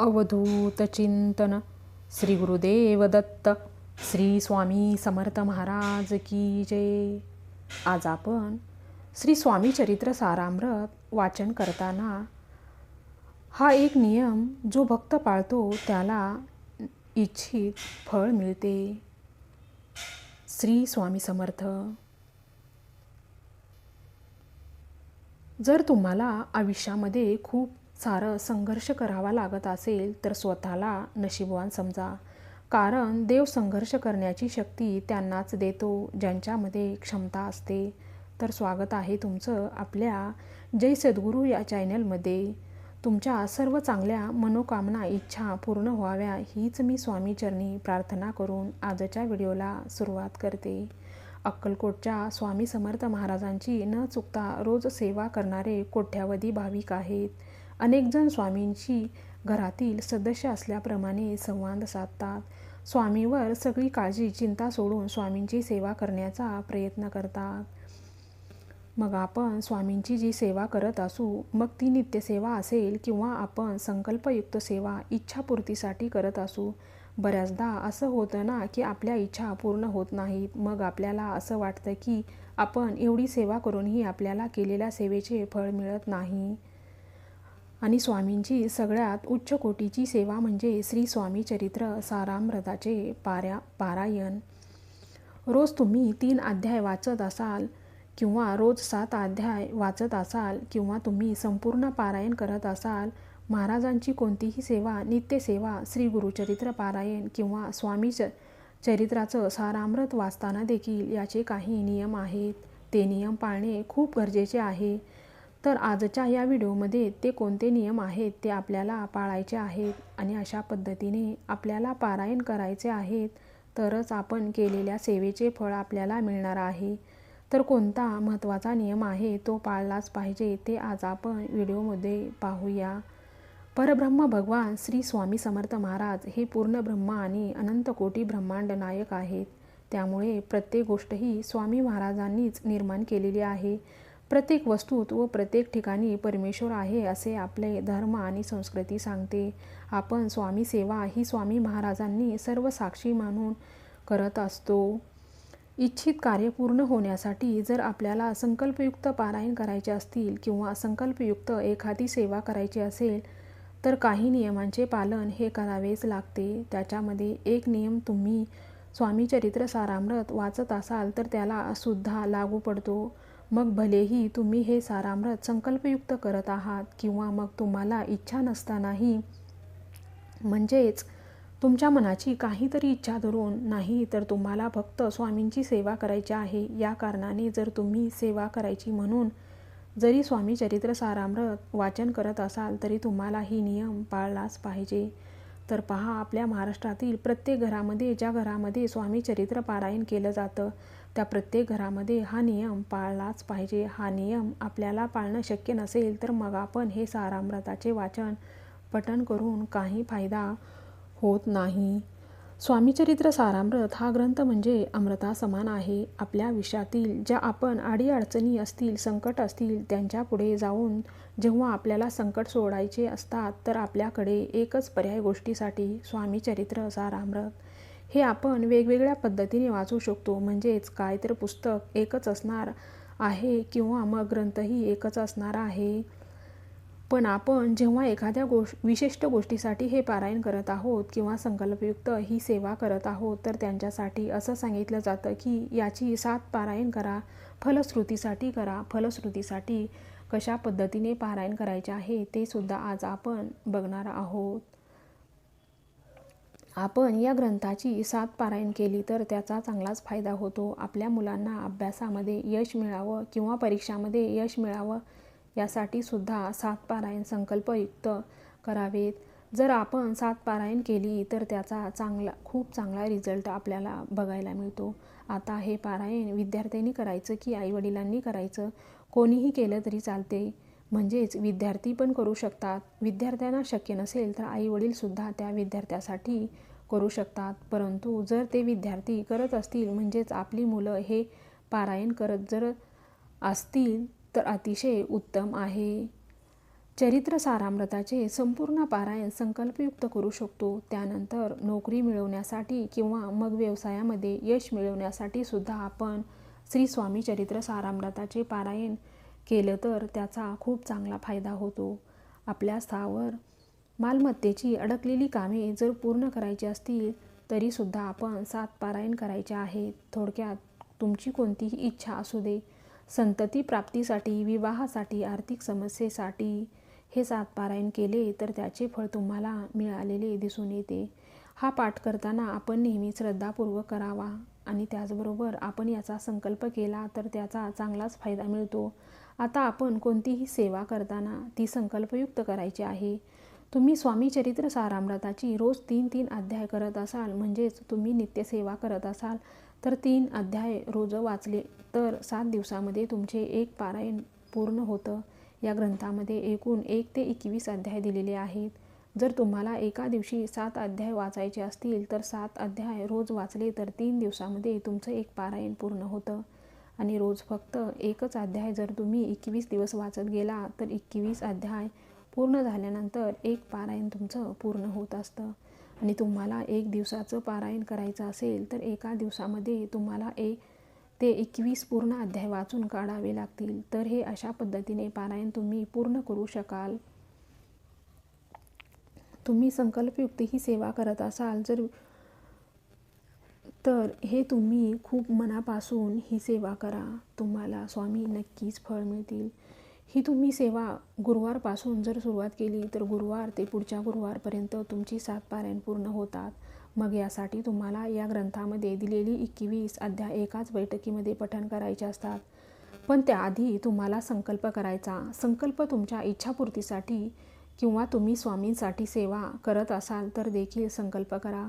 अवधूत चिंतन श्री गुरुदेव दत्त श्री स्वामी समर्थ महाराज की जय। आज आपण श्री स्वामी चरित्र सारामृत वाचन करताना हा एक नियम जो भक्त पाळतो त्याला इच्छित फळ मिळते. श्री स्वामी समर्थ। जर तुम्हाला आयुष्यामध्ये खूप सारं संघर्ष करावा लागत असेल तर स्वतःला नशीबवान समजा. कारण देव संघर्ष करण्याची शक्ती त्यांनाच देतो ज्यांच्यामध्ये क्षमता असते. तर स्वागत आहे तुमचं आपल्या जय सद्गुरू या चॅनलमध्ये. तुमच्या सर्व चांगल्या मनोकामना इच्छा पूर्ण व्हाव्या हीच मी स्वामीचरणी प्रार्थना करून आजच्या व्हिडिओला सुरुवात करते. अक्कलकोटच्या स्वामी समर्थ महाराजांची न चुकता रोज सेवा करणारे कोट्यावधी भाविक आहेत. अनेकजण स्वामींची घरातील सदस्य असल्याप्रमाणे संवाद साधतात. स्वामीवर सगळी काळजी चिंता सोडून स्वामींची सेवा करण्याचा प्रयत्न करतात. मग आपण स्वामींची जी सेवा करत असू मग ती नित्यसेवा असेल किंवा आपण संकल्पयुक्त सेवा इच्छापूर्तीसाठी करत असू बऱ्याचदा असं होतं ना की आपल्या इच्छा पूर्ण होत नाहीत. मग आपल्याला असं वाटतं की आपण एवढी सेवा करूनही आपल्याला केलेल्या सेवेचे फळ मिळत नाही. आणि स्वामींची सगळ्यात उच्च कोटीची सेवा म्हणजे श्री स्वामी चरित्र सारामृताचे पाऱ्या पारायण. रोज तुम्ही तीन अध्याय वाचत असाल किंवा रोज सात अध्याय वाचत असाल किंवा तुम्ही संपूर्ण पारायण करत असाल महाराजांची कोणतीही सेवा नित्यसेवा श्री गुरुचरित्र पारायण किंवा स्वामी च चरित्राचं सारामृत वाचताना देखील याचे काही नियम आहेत. ते नियम पाळणे खूप गरजेचे आहे. तर आजच्या या व्हिडिओमध्ये ते कोणते नियम आहेत ते आपल्याला पाळायचे आहेत आणि अशा पद्धतीने आपल्याला पारायण करायचे आहेत तरच आपण केलेल्या सेवेचे फळ आपल्याला मिळणार आहे. तर कोणता महत्त्वाचा नियम आहे तो पाळलाच पाहिजे ते आज आपण व्हिडिओमध्ये पाहूया. परब्रह्म भगवान श्री स्वामी समर्थ महाराज हे पूर्ण ब्रह्म आणि अनंत कोटी ब्रह्मांड नायक आहेत. त्यामुळे प्रत्येक गोष्ट ही स्वामी महाराजांनीच निर्माण केलेली आहे. प्रत्येक वस्तूत व प्रत्येक ठिकाणी परमेश्वर आहे असे आपले धर्म आणि संस्कृती सांगते. आपण स्वामी सेवा ही स्वामी महाराजांनी सर्व साक्षी मानून करत असतो. इच्छित कार्य पूर्ण होण्यासाठी जर आपल्याला संकल्पयुक्त पारायण करायचे असतील किंवा संकल्पयुक्त एखादी सेवा करायची असेल तर काही नियमांचे पालन हे करावेच लागते. त्याच्यामध्ये एक नियम तुम्ही स्वामी चरित्र सारामृत वाचत असाल तर त्याला सुद्धा लागू पडतो. मग भलेही तुम्ही हे सारामृत संकल्पयुक्त करत आहात किंवा मग तुम्हाला इच्छा नसतानाही म्हणजेच तुमच्या मनाची काहीतरी इच्छा धरून नाही तर तुम्हाला फक्त स्वामींची सेवा करायची आहे. या कारणाने जर तुम्ही सेवा करायची म्हणून जरी स्वामी चरित्र सारामृत वाचन करत असाल तरी तुम्हाला ही नियम पाळलाच पाहिजे. तर पहा आपल्या महाराष्ट्रातील प्रत्येक घरामध्ये ज्या घरामध्ये स्वामी चरित्र पारायण केलं जातं त्या प्रत्येक घरामध्ये हा नियम पाळलाच पाहिजे. हा नियम आपल्याला पाळणं शक्य नसेल तर मग आपण हे सारामृताचे वाचन पठण करून काही फायदा होत नाही. स्वामीचरित्र सारामृत हा ग्रंथ म्हणजे अमृता समान आहे. आपल्या विषयातील ज्या आपण अडीअडचणी असतील संकट असतील त्यांच्या पुढे जाऊन जेव्हा आपल्याला संकट सोडायचे असतात तर आपल्याकडे एकच पर्याय गोष्टीसाठी स्वामीचरित्र सारामृत हे आपण वेगवेगळ्या पद्धतीने वाचू शकतो. म्हणजेच काय तर पुस्तक एकच असणार आहे किंवा मग ग्रंथही एकच असणार आहे. पण आपण जेव्हा एखाद्या गोष्ट विशिष्ट गोष्टीसाठी हे पारायण करत आहोत किंवा संकल्पयुक्त ही सेवा करत आहोत तर त्यांच्यासाठी असं सांगितलं जातं की याची सात पारायण करा फलश्रुतीसाठी करा. फलश्रुतीसाठी कशा पद्धतीने पारायण करायचे आहे ते सुद्धा आज आपण बघणार आहोत. आपण या ग्रंथाची सात पारायण केली तर त्याचा चांगलाच फायदा होतो. आपल्या मुलांना अभ्यासामध्ये यश मिळावं किंवा परीक्षामध्ये यश मिळावं यासाठी सुद्धा सात पारायण संकल्पयुक्त करावेत. जर आपण सात पारायण केली तर त्याचा चांगला खूप चांगला रिझल्ट आपल्याला बघायला मिळतो. आता हे पारायण विद्यार्थ्यांनी करायचं की आईवडिलांनी करायचं? कोणीही केलं तरी चालते. म्हणजेच विद्यार्थी पण करू शकतात. विद्यार्थ्यांना शक्य नसेल तर आईवडीलसुद्धा त्या विद्यार्थ्यासाठी करू शकतात. परंतु जर ते विद्यार्थी करत असतील म्हणजेच आपली मुलं हे पारायण करत जर असतील तर अतिशय उत्तम आहे. चरित्र सारामृताचे संपूर्ण पारायण संकल्पयुक्त करू शकतो. त्यानंतर नोकरी मिळवण्यासाठी किंवा मग व्यवसायामध्ये यश मिळवण्यासाठी सुद्धा आपण श्री स्वामी चरित्र सारामृताचे पारायण केलं तर त्याचा खूप चांगला फायदा होतो. आपल्या स्थावर मालमत्तेची अडकलेली कामे जर पूर्ण करायची असतील तरीसुद्धा आपण सात पारायण करायचे आहेत थोडक्यात तुमची कोणतीही इच्छा असू दे. संतती प्राप्तीसाठी विवाहासाठी आर्थिक समस्येसाठी हे सात पारायण केले तर त्याचे फळ तुम्हाला मिळालेले दिसून येते. हा पाठ करताना आपण नेहमी श्रद्धापूर्वक करावा. आणि त्याचबरोबर आपण याचा संकल्प केला तर त्याचा चांगलाच फायदा मिळतो. आता आपण कोणतीही सेवा करताना ती संकल्पयुक्त करायची आहे. तुम्ही स्वामी चरित्र सारामृताची रोज तीन तीन अध्याय करत असाल म्हणजेच तुम्ही नित्यसेवा करत असाल तर तीन अध्याय रोज वाचले तर सात दिवसामध्ये तुमचे एक पारायण पूर्ण होतं. या ग्रंथामध्ये एकूण एक ते एकवीस अध्याय दिलेले आहेत. जर तुम्हाला एका दिवशी सात अध्याय वाचायचे असतील तर सात अध्याय रोज वाचले तर तीन दिवसामध्ये तुमचं एक पारायण पूर्ण होतं. आणि रोज फक्त एकच अध्याय जर तुम्ही एकवीस दिवस वाचत गेला तर एकवीस अध्याय पूर्ण झाल्यानंतर एक पारायण तुमचं पूर्ण होत असतं. आणि तुम्हाला एक दिवसाचं पारायण करायचं असेल तर एका दिवसामध्ये तुम्हाला एक ते एकवीस पूर्ण अध्याय वाचून काढावे लागतील. तर हे अशा पद्धतीने पारायण तुम्ही पूर्ण करू शकाल. तुम्ही संकल्पयुक्त ही सेवा करत असाल जर तर हे तुम्ही खूप मनापासून ही सेवा करा. तुम्हाला स्वामी नक्कीच फळ मिळतील. ही तुम्ही सेवा गुरुवारपासून जर सुरुवात केली तर गुरुवार ते पुढच्या गुरुवारपर्यंत तुमची सात पारायण पूर्ण होतात. मग यासाठी तुम्हाला या ग्रंथामध्ये दिलेली एकवीस अध्याय एकाच बैठकीमध्ये पठण करायचे असतात. पण त्याआधी तुम्हाला संकल्प करायचा. संकल्प तुमच्या इच्छापूर्तीसाठी किंवा तुम्ही स्वामींसाठी सेवा करत असाल तर देखील संकल्प करा.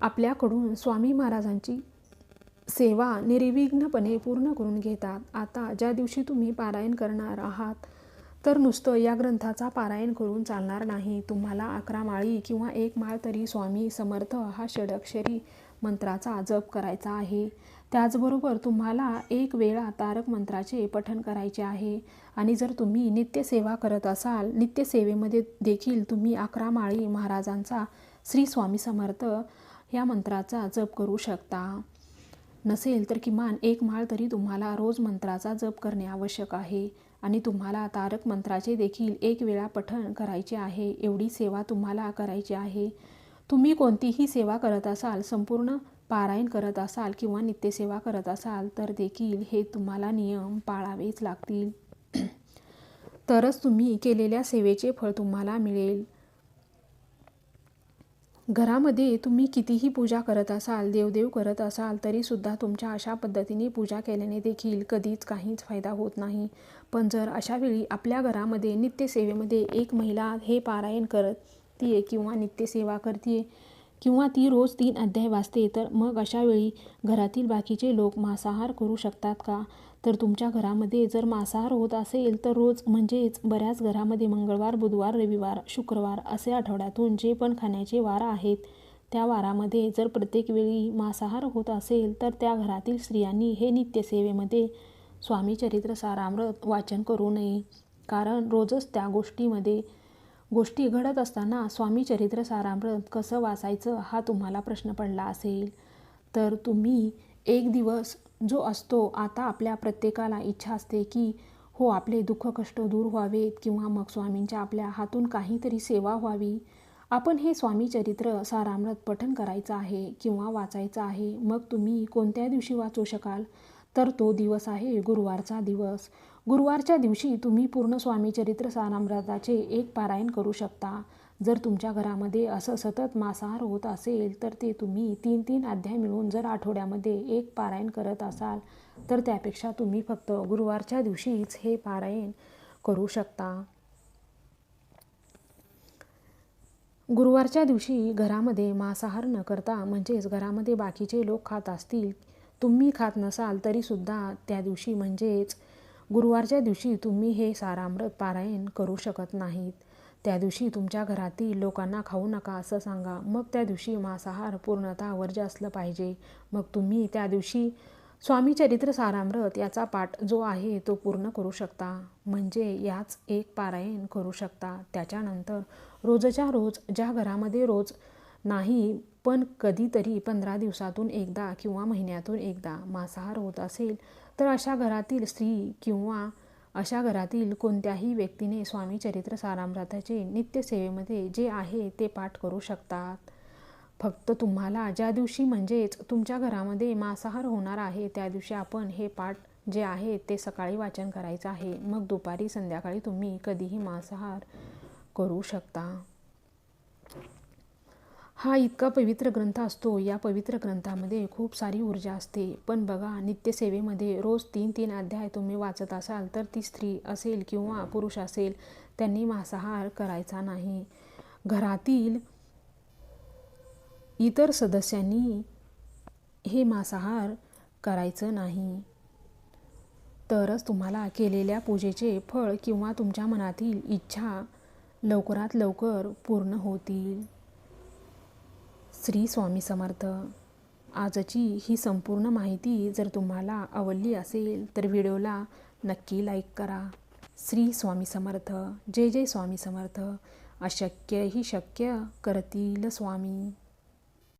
आपल्याकडून स्वामी महाराजांची सेवा निर्विघ्नपणे पूर्ण करून घेतात. आता ज्या दिवशी तुम्ही पारायण करणार आहात तर नुसतं या ग्रंथाचा पारायण करून चालणार नाही. तुम्हाला अकरा माळी किंवा एक माळ तरी स्वामी समर्थ हा षडक्षरी मंत्राचा जप करायचा आहे. त्याचबरोबर तुम्हाला एक वेळा तारक मंत्राचे पठण करायचे आहे. आणि जर तुम्ही नित्यसेवा करत असाल नित्यसेवेमध्ये देखील तुम्ही अकरा माळी महाराजांचा श्री स्वामी समर्थ या मंत्राचा जप करू शकता. नसेल तर किमान एक माळ तरी तुम्हाला रोज मंत्राचा जप करणे आवश्यक आहे. आणि तुम्हाला तारक मंत्राचे देखील एक वेळा पठण करायचे आहे एवढी सेवा तुम्हाला करायची आहे. तुम्ही कोणतीही सेवा करत असाल संपूर्ण पारायण करत असाल किंवा नित्यसेवा करत असाल तर देखील हे तुम्हाला नियम पाळावेच लागतील. तरच तुम्ही केलेल्या सेवेचे फळ तुम्हाला मिळेल. घरामध्ये तुम्ही कितीही पूजा करत असाल देवदेव करत असाल तरीसुद्धा तुमच्या अशा पद्धतीने पूजा केल्याने देखील कधीच काहीच फायदा होत नाही. पण जर अशावेळी आपल्या घरामध्ये नित्यसेवेमध्ये एक महिला हे पारायण करते किंवा नित्यसेवा करते किंवा ती रोज तीन अध्याय वाचते तर मग अशावेळी घरातील बाकीचे लोक मांसाहार करू शकतात का? तर तुमच्या घरामध्ये जर मांसाहार होत असेल तर रोज म्हणजेच बऱ्याच घरामध्ये मंगळवार बुधवार रविवार शुक्रवार असे आठवड्यातून जे पण खाण्याचे वार आहेत त्या वारामध्ये जर प्रत्येक वेळी मांसाहार होत असेल तर त्या घरातील स्त्रियांनी हे नित्यसेवेमध्ये स्वामी चरित्र सारामृत वाचन करू नये. कारण रोजच त्या गोष्टीमध्ये गोष्टी घडत असताना स्वामी चरित्र सारामृत कसं वाचायचं हा तुम्हाला प्रश्न पडला असेल. तर तुम्ही एक दिवस जो असतो आता आपल्या प्रत्येकाला इच्छा असते की हो आपले दुःख कष्ट दूर व्हावेत किंवा मग स्वामींच्या आपल्या हातून काहीतरी सेवा व्हावी. आपण हे स्वामी चरित्र सारामृत पठन करायचं आहे किंवा वाचायचं आहे मग तुम्ही कोणत्या दिवशी वाचू शकाल? तर तो दिवस आहे गुरुवारचा दिवस. गुरुवारच्या दिवशी तुम्ही पूर्ण स्वामी चरित्र सारामृताचे एक पारायण करू शकता. जर तुमच्या घरामध्ये असं सतत मांसाहार होत असेल तर ते तुम्ही तीन तीन अध्याय मिळून जर आठवड्यामध्ये एक पारायण करत असाल तर त्यापेक्षा तुम्ही फक्त गुरुवारच्या दिवशीच हे पारायण करू शकता. गुरुवारच्या दिवशी घरामध्ये मांसाहार न करता म्हणजेच घरामध्ये बाकीचे लोक खात असतील तुम्ही खात नसाल तरीसुद्धा त्या दिवशी म्हणजेच गुरुवारच्या दिवशी तुम्ही हे सारामृत पारायण करू शकत नाहीत. त्या दिवशी तुमच्या घरातील लोकांना खाऊ नका असं सांगा. मग त्या दिवशी मांसाहार पूर्णतः वर्ज असलं पाहिजे. मग तुम्ही त्या दिवशी स्वामी चरित्र सारामृत याचा पाठ जो आहे तो पूर्ण करू शकता. म्हणजे याच एक पारायण करू शकता. त्याच्यानंतर रोजच्या रोज ज्या घरामध्ये रोज नाही पण कधीतरी पंधरा दिवसातून एकदा किंवा महिन्यातून एकदा मांसाहार होत असेल तर अशा घरातील स्त्री किंवा अशा घरातील कोणत्याही व्यक्तीने स्वामी चरित्र सारामृताचे नित्यसेवेमध्ये जे आहे ते पाठ करू शकतात. फक्त तुम्हाला ज्या दिवशी म्हणजेच तुमच्या घरामध्ये मांसाहार होणार आहे त्या दिवशी आपण हे पाठ जे आहे ते सकाळी वाचन करायचं आहे. मग दुपारी संध्याकाळी तुम्ही कधीही मांसाहार करू शकता. हा इतका पवित्र ग्रंथ असतो. या पवित्र ग्रंथामध्ये खूप सारी ऊर्जा असते. पण बघा नित्यसेवेमध्ये रोज तीन तीन अध्याय तुम्ही वाचत असाल तर ती स्त्री असेल किंवा पुरुष असेल त्यांनी मांसाहार करायचा नाही. घरातील इतर सदस्यांनी हे मांसाहार करायचं नाही. तरच तुम्हाला केलेल्या पूजेचे फळ किंवा तुमच्या मनातील इच्छा लवकरात लवकर पूर्ण होतील. श्री स्वामी समर्थ आजची ही संपूर्ण माहिती जर तुम्हाला आवडली असेल तर व्हिडिओला नक्की लाईक करा. श्री स्वामी समर्थ जय जय स्वामी समर्थ. अशक्य ही शक्य करतील स्वामी.